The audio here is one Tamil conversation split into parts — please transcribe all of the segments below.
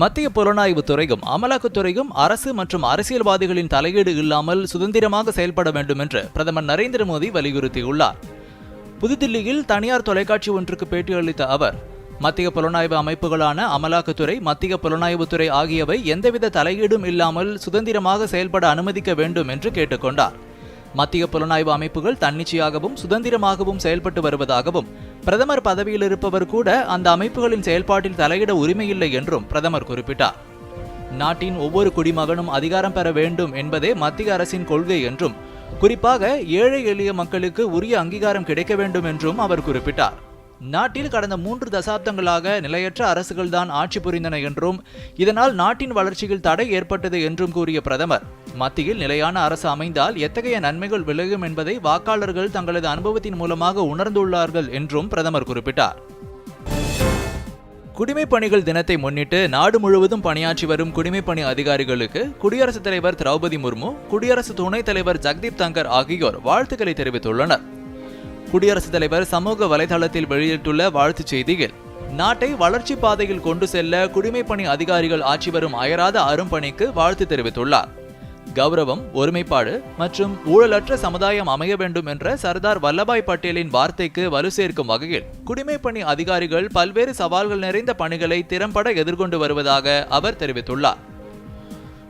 மத்திய புலனாய்வு துறையும் அமலாக்கத்துறையும் அரசு மற்றும் அரசியல்வாதிகளின் தலையீடு இல்லாமல் சுதந்திரமாக செயல்பட வேண்டும் என்று பிரதமர் நரேந்திர மோடி வலியுறுத்தியுள்ளார். புதுதில்லியில் தனியார் தொலைக்காட்சி ஒன்றுக்கு பேட்டியளித்த அவர் மத்திய புலனாய்வு அமைப்புகளான அமலாக்கத்துறை மத்திய புலனாய்வுத்துறை ஆகியவை எந்தவித தலையீடும் இல்லாமல் சுதந்திரமாக செயல்பட அனுமதிக்க வேண்டும் என்று கேட்டுக்கொண்டார். மத்திய புலனாய்வு அமைப்புகள் தன்னிச்சையாகவும் சுதந்திரமாகவும் செயல்பட்டு வருவதாகவும் பிரதமர் பதவியில் இருப்பவர் கூட அந்த அமைப்புகளின் செயல்பாட்டில் தலையிட உரிமையில்லை என்றும் பிரதமர் குறிப்பிட்டார். நாட்டின் ஒவ்வொரு குடிமகனும் அதிகாரம் பெற வேண்டும் என்பதே மத்திய அரசின் கொள்கை என்றும் குறிப்பாக ஏழை எளிய மக்களுக்கு உரிய அங்கீகாரம் கிடைக்க வேண்டும் என்றும் அவர் குறிப்பிட்டார். நாட்டில் கடந்த மூன்று தசாப்தங்களாக நிலையற்ற அரசுகள்தான் ஆட்சி புரிந்தன என்றும் இதனால் நாட்டின் வளர்ச்சியில் தடை ஏற்பட்டது என்றும் கூறிய பிரதமர் மத்தியில் நிலையான அரசு அமைந்தால் எத்தகைய நன்மைகள் விளையும் என்பதை வாக்காளர்கள் தங்களது அனுபவத்தின் மூலமாக உணர்ந்துள்ளார்கள் என்றும் பிரதமர் குறிப்பிட்டார். குடிமைப் பணிகள் தினத்தை முன்னிட்டு நாடு முழுவதும் பணியாற்றி வரும் குடிமைப் பணி அதிகாரிகளுக்கு குடியரசுத் தலைவர் திரௌபதி முர்மு குடியரசு துணைத் தலைவர் ஜக்தீப் தங்கர் ஆகியோர் வாழ்த்துக்களை தெரிவித்துள்ளனர். குடியரசுத் தலைவர் சமூக வலைதளத்தில் வெளியிட்டுள்ள வாழ்த்துச் செய்தியில் நாட்டை வளர்ச்சி பாதையில் கொண்டு செல்ல குடிமைப்பணி அதிகாரிகள் ஆற்றி வரும் அயராத அரும்பணிக்கு வாழ்த்து தெரிவித்துள்ளார். கௌரவம் ஒருமைப்பாடு மற்றும் ஊழலற்ற சமுதாயம் அமைய வேண்டும் என்ற சர்தார் வல்லபாய் பட்டேலின் வார்த்தைக்கு வலு சேர்க்கும் வகையில் குடிமைப்பணி அதிகாரிகள் பல்வேறு சவால்கள் நிறைந்த பணிகளை திறம்பட எதிர்கொண்டு வருவதாக அவர் தெரிவித்துள்ளார்.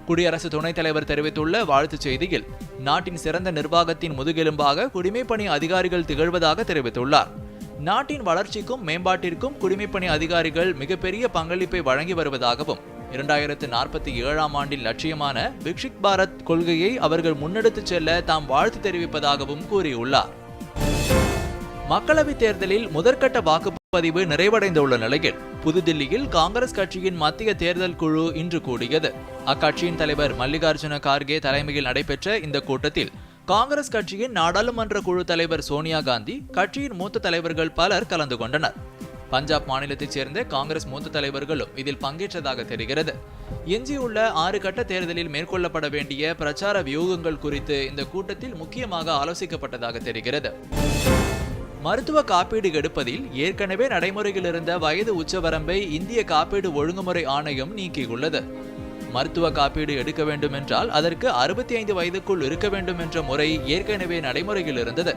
குடியரசு துணைத் தலைவர் தெரிவித்துள்ள வாழ்த்துச் செய்தியில் நாட்டின் சிறந்த நிர்வாகத்தின் முதுகெலும்பாக குடிமைப்பணி அதிகாரிகள் திகழ்வதாக தெரிவித்துள்ளார். நாட்டின் வளர்ச்சிக்கும் மேம்பாட்டிற்கும் குடிமைப்பணி அதிகாரிகள் மிகப்பெரிய பங்களிப்பை வழங்கி வருவதாகவும் இரண்டாயிரத்து நாற்பத்தி ஏழாம் ஆண்டில் லட்சியமான விக்ஷிக் பாரத் கொள்கையை அவர்கள் முன்னெடுத்துச் செல்ல தாம் வாழ்த்து தெரிவிப்பதாகவும் கூறியுள்ளார். மக்களவைத் தேர்தலில் முதற்கட்ட வாக்குப்பதிவு நிறைவடைந்துள்ள நிலையில் புதுதில்லியில் காங்கிரஸ் கட்சியின் மத்திய தேர்தல் குழு இன்று கூடியது. அக்கட்சியின் தலைவர் மல்லிகார்ஜுன கார்கே தலைமையில் நடைபெற்ற இந்த கூட்டத்தில் காங்கிரஸ் கட்சியின் நாடாளுமன்ற குழு தலைவர் சோனியா காந்தி கட்சியின் மூத்த தலைவர்கள் பலர் கலந்து கொண்டனர். பஞ்சாப் மாநிலத்தைச் சேர்ந்த காங்கிரஸ் மூத்த தலைவர்களும் இதில் பங்கேற்றதாக தெரிகிறது. எஞ்சியுள்ள ஆறு கட்ட தேர்தலில் மேற்கொள்ளப்பட வேண்டிய பிரச்சார வியூகங்கள் குறித்து இந்த கூட்டத்தில் முக்கியமாக ஆலோசிக்கப்பட்டதாக தெரிகிறது. மருத்துவ காப்பீடு எடுப்பதில் ஏற்கனவே நடைமுறையில் இருந்த வயது உச்சவரம்பை இந்திய காப்பீடு ஒழுங்குமுறை ஆணையம் நீக்கியுள்ளது. மருத்துவ காப்பீடு எடுக்க வேண்டும் என்றால் அதற்கு அறுபத்தி ஐந்து வயதுக்குள் இருக்க வேண்டும் என்ற முறை ஏற்கனவே நடைமுறையில் இருந்தது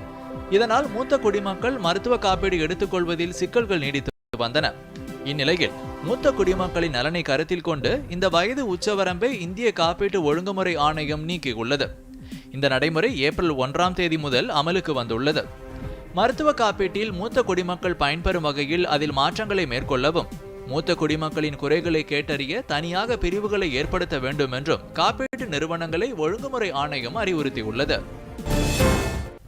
இதனால் மூத்த குடிமக்கள் மருத்துவ காப்பீடு எடுத்துக்கொள்வதில் சிக்கல்கள் நீடித்து வந்தன. இந்நிலையில் மூத்த குடிமக்களின் நலனை கருத்தில் கொண்டு இந்த வயது உச்சவரம்பை இந்திய காப்பீட்டு ஒழுங்குமுறை ஆணையம் நீக்கியுள்ளது. இந்த நடைமுறை ஏப்ரல் ஒன்றாம் தேதி முதல் அமலுக்கு வந்துள்ளது. மருத்துவ காப்பீட்டில் மூத்த குடிமக்கள் பயன்பெறும் வகையில் அதில் மாற்றங்களை மேற்கொள்ளவும் மூத்த குடிமக்களின் குறைகளை கேட்டறிய தனியாக பிரிவுகளை ஏற்படுத்த வேண்டும் என்றும் காப்பீட்டு நிறுவனங்களை ஒழுங்குமுறை ஆணையம் அறிவுறுத்தியுள்ளது.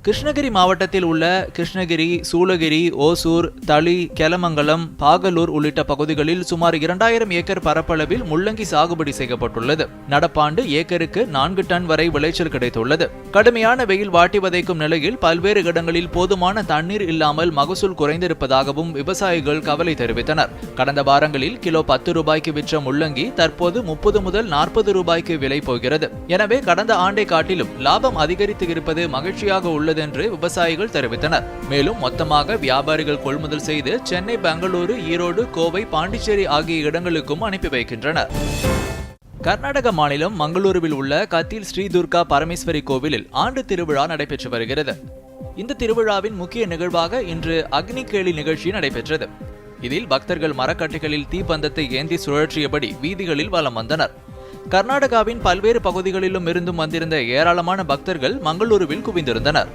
கிருஷ்ணகிரி மாவட்டத்தில் உள்ள கிருஷ்ணகிரி சூளகிரி ஓசூர் தளி கெலமங்கலம் பாகலூர் உள்ளிட்ட பகுதிகளில் சுமார் இரண்டாயிரம் ஏக்கர் பரப்பளவில் முள்ளங்கி சாகுபடி செய்யப்பட்டுள்ளது. நடப்பாண்டு ஏக்கருக்கு நான்கு டன் வரை விளைச்சல் கிடைத்துள்ளது. கடுமையான வெயில் வாட்டி வதைக்கும் நிலையில் பல்வேறு இடங்களில் போதுமான தண்ணீர் இல்லாமல் மகசூல் குறைந்திருப்பதாகவும் விவசாயிகள் கவலை தெரிவித்தனர். கடந்த வாரங்களில் கிலோ பத்து ரூபாய்க்கு விற்ற முள்ளங்கி தற்போது முப்பது முதல் நாற்பது ரூபாய்க்கு விலை போகிறது. எனவே கடந்த ஆண்டை காட்டிலும் லாபம் அதிகரித்து இருப்பது மகிழ்ச்சியாக உள்ளது என்று விவசாயிகள் தெரிவித்தனர். மேலும் மொத்தமாக வியாபாரிகள் கொள்முதல் செய்து சென்னை பெங்களூரு ஈரோடு கோவை பாண்டிச்சேரி ஆகிய இடங்களுக்கும் அனுப்பி வைக்கின்றனர். கர்நாடக மாநிலம் மங்களூருவில் உள்ள கத்தில் ஸ்ரீ துர்கா பரமேஸ்வரி கோவிலில் ஆண்டு திருவிழா நடைபெற்று வருகிறது. இந்த திருவிழாவின் முக்கிய நிகழ்வாக இன்று அக்னி கேளி நிகழ்ச்சி நடைபெற்றது. இதில் பக்தர்கள் மரக்கட்டைகளில் தீப்பந்தத்தை ஏந்தி சுழற்றியபடி வீதிகளில் வலம் வந்தனர். கர்நாடகாவின் பல்வேறு பகுதிகளிலும் இருந்தும் வந்திருந்த ஏராளமான பக்தர்கள் மங்களூருவில் குவிந்திருந்தனர்.